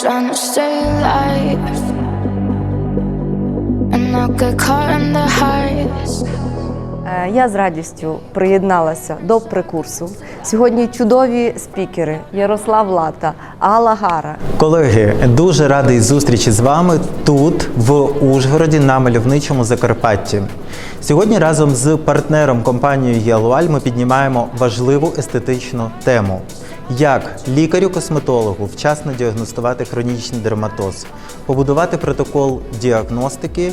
trying to stay alive. And not get caught in the highs. Е, Я з радістю приєдналася до прикурсу. Сьогодні чудові спікери Ярослав Лата, Алла Гара. Колеги, дуже радий зустрічі з вами тут, в Ужгороді, на мальовничому Закарпатті. Сьогодні разом з партнером компанією Єлуаль ми піднімаємо важливу естетичну тему. Як лікарю-косметологу вчасно діагностувати хронічний дерматоз, побудувати протокол діагностики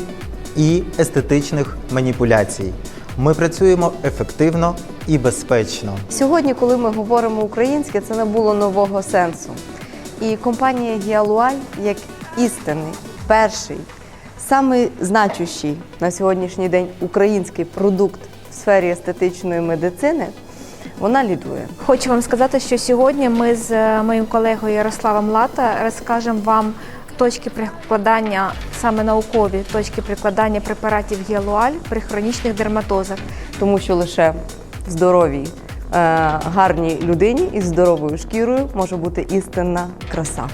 і естетичних маніпуляцій. Ми працюємо ефективно і безпечно. Сьогодні, коли ми говоримо українське, це не було нового сенсу. І компанія Гіалуаль, як істинний, перший, самий значущий на сьогоднішній день український продукт в сфері естетичної медицини, вона лідує. Хочу вам сказати, що сьогодні ми з е, моїм колегою Ярославом Лата розкажемо вам точки прикладання, саме наукові точки прикладання препаратів Гіалуаль при хронічних дерматозах. тому що лише здоровій, е, гарній людині із здоровою шкірою може бути істинна краса.